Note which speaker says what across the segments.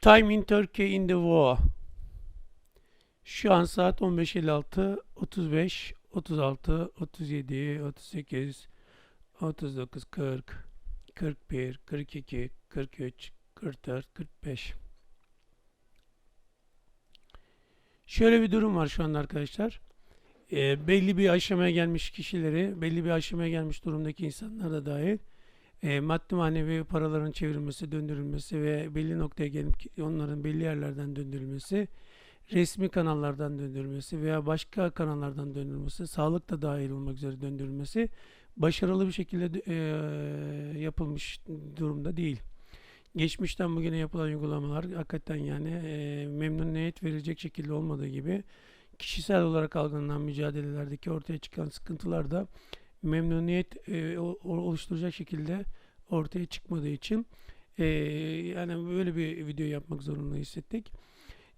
Speaker 1: Time in Turkey in the war. Şu an saat 15.56, 35, 36, 37, 38, 39, 40, 41, 42, 43, 44, 45. Şöyle bir durum var şu anda arkadaşlar. Ee, belli bir aşamaya gelmiş kişileri, belli bir aşamaya gelmiş durumdaki insanlar da dahil e, maddi manevi paraların çevrilmesi, döndürülmesi ve belli noktaya gelip onların belli yerlerden döndürülmesi, resmi kanallardan döndürülmesi veya başka kanallardan döndürülmesi, sağlık da dahil olmak üzere döndürülmesi başarılı bir şekilde e, yapılmış durumda değil. Geçmişten bugüne yapılan uygulamalar hakikaten yani e, memnuniyet verecek şekilde olmadığı gibi kişisel olarak algılanan mücadelelerdeki ortaya çıkan sıkıntılar da memnuniyet e, oluşturacak şekilde ortaya çıkmadığı için e, yani böyle bir video yapmak zorunda hissettik.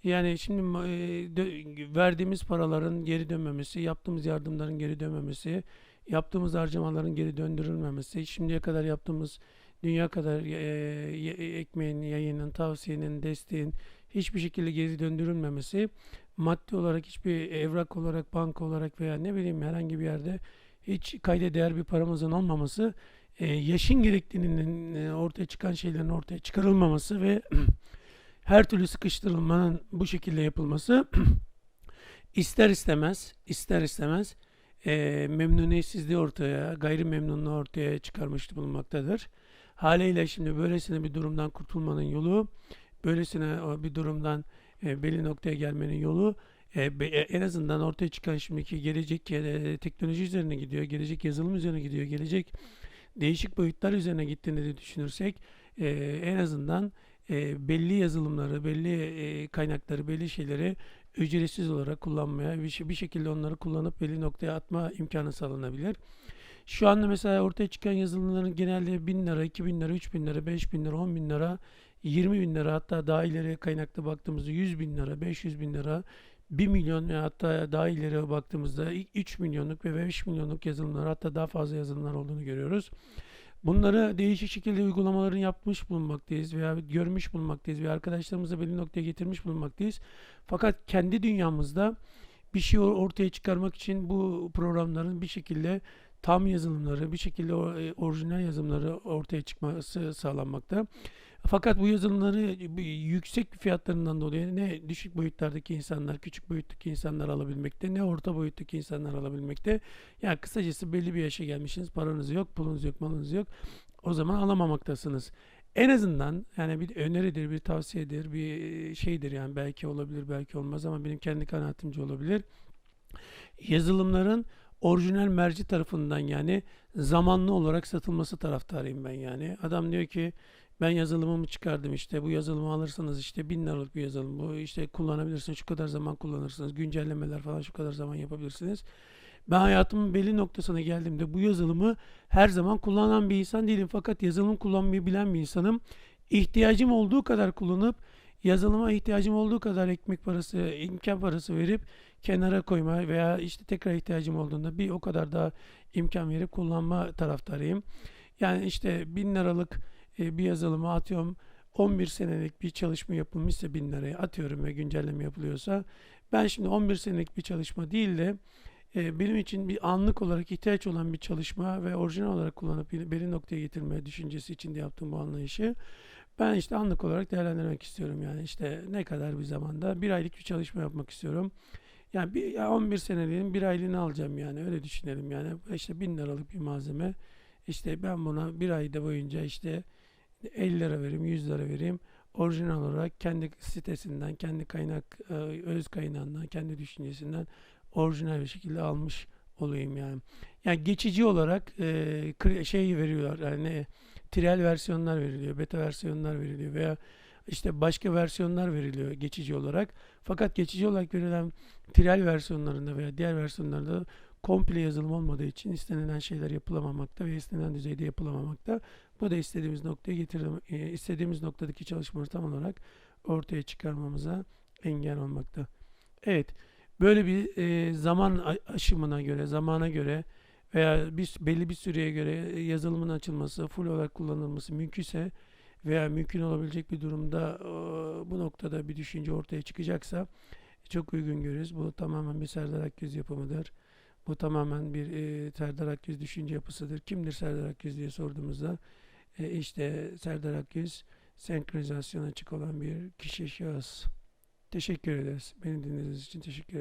Speaker 1: Yani şimdi e, verdiğimiz paraların geri dönmemesi, yaptığımız yardımların geri dönmemesi, yaptığımız harcamaların geri döndürülmemesi, şimdiye kadar yaptığımız dünya kadar e, ekmeğin, yayının, tavsiyenin, desteğin hiçbir şekilde geri döndürülmemesi, maddi olarak hiçbir evrak olarak, banka olarak veya ne bileyim herhangi bir yerde hiç kayda değer bir paramızın olmaması, e, yaşın gerektiğinin e, ortaya çıkan şeylerin ortaya çıkarılmaması ve her türlü sıkıştırılmanın bu şekilde yapılması ister istemez, ister istemez e, memnuniyetsizliği ortaya, gayri memnunluğu ortaya çıkarmış bulunmaktadır. Haliyle şimdi böylesine bir durumdan kurtulmanın yolu, böylesine bir durumdan e, belli noktaya gelmenin yolu e, e, en azından ortaya çıkan şimdiki gelecek e, teknoloji üzerine gidiyor, gelecek yazılım üzerine gidiyor, gelecek değişik boyutlar üzerine gittiğini de düşünürsek e, en azından e, belli yazılımları, belli e, kaynakları, belli şeyleri ücretsiz olarak kullanmaya, bir, bir şekilde onları kullanıp belli noktaya atma imkanı sağlanabilir. Şu anda mesela ortaya çıkan yazılımların genelde 1000 lira, 2000 lira, 3000 lira, 5000 lira, 10 bin lira, 20 bin lira hatta daha ileri kaynakta baktığımızda 100 bin lira, 500 bin lira 1 milyon hatta daha ileri baktığımızda 3 milyonluk ve 5 milyonluk yazılımlar hatta daha fazla yazılımlar olduğunu görüyoruz. Bunları değişik şekilde uygulamaların yapmış bulunmaktayız veya görmüş bulunmaktayız ve arkadaşlarımıza belli noktaya getirmiş bulunmaktayız. Fakat kendi dünyamızda bir şey ortaya çıkarmak için bu programların bir şekilde tam yazılımları, bir şekilde e, orijinal yazılımları ortaya çıkması sağlanmakta. Fakat bu yazılımları yüksek fiyatlarından dolayı ne düşük boyutlardaki insanlar, küçük boyuttaki insanlar alabilmekte, ne orta boyuttaki insanlar alabilmekte. Yani kısacası belli bir yaşa gelmişsiniz, paranız yok, pulunuz yok, malınız yok. O zaman alamamaktasınız. En azından yani bir öneridir, bir tavsiyedir, bir şeydir yani belki olabilir, belki olmaz ama benim kendi kanaatimce olabilir. Yazılımların orijinal merci tarafından yani zamanlı olarak satılması taraftarıyım ben yani. Adam diyor ki ben yazılımımı çıkardım işte bu yazılımı alırsanız işte bin liralık bir yazılım bu işte kullanabilirsiniz şu kadar zaman kullanırsınız güncellemeler falan şu kadar zaman yapabilirsiniz. Ben hayatımın belli noktasına geldiğimde bu yazılımı her zaman kullanan bir insan değilim fakat yazılım kullanmayı bilen bir insanım. İhtiyacım olduğu kadar kullanıp yazılıma ihtiyacım olduğu kadar ekmek parası, imkan parası verip kenara koyma veya işte tekrar ihtiyacım olduğunda bir o kadar daha imkan verip kullanma taraftarıyım. Yani işte bin liralık e, bir yazılıma atıyorum 11 senelik bir çalışma yapılmışsa bin liraya atıyorum ve güncelleme yapılıyorsa ben şimdi 11 senelik bir çalışma değil de e, benim için bir anlık olarak ihtiyaç olan bir çalışma ve orijinal olarak kullanıp belli noktaya getirme düşüncesi için de yaptığım bu anlayışı ben işte anlık olarak değerlendirmek istiyorum yani. İşte ne kadar bir zamanda? Bir aylık bir çalışma yapmak istiyorum. Yani bir, 11 seneliğin bir aylığını alacağım yani. Öyle düşünelim yani. İşte bin liralık bir malzeme. İşte ben buna bir ayda boyunca işte 50 lira vereyim 100 lira vereyim. Orijinal olarak kendi sitesinden kendi kaynak e, öz kaynağından kendi düşüncesinden orijinal bir şekilde almış olayım yani. Yani geçici olarak e, şey veriyorlar yani trial versiyonlar veriliyor, beta versiyonlar veriliyor veya işte başka versiyonlar veriliyor geçici olarak. Fakat geçici olarak verilen trial versiyonlarında veya diğer versiyonlarda komple yazılım olmadığı için istenilen şeyler yapılamamakta ve istenilen düzeyde yapılamamakta. Bu da istediğimiz noktaya getirdim, e, istediğimiz noktadaki çalışmaları tam olarak ortaya çıkarmamıza engel olmakta. Evet, böyle bir e, zaman aşımına göre, zamana göre veya bir, belli bir süreye göre yazılımın açılması, full olarak kullanılması mümkünse veya mümkün olabilecek bir durumda bu noktada bir düşünce ortaya çıkacaksa çok uygun görürüz. Bu tamamen bir Serdar Akgüz yapımıdır. Bu tamamen bir e, Serdar Akgüz düşünce yapısıdır. Kimdir Serdar Akgüz diye sorduğumuzda e, işte Serdar Akgüz senkronizasyona açık olan bir kişi şahıs. Teşekkür ederiz. Beni dinlediğiniz için teşekkür ederim.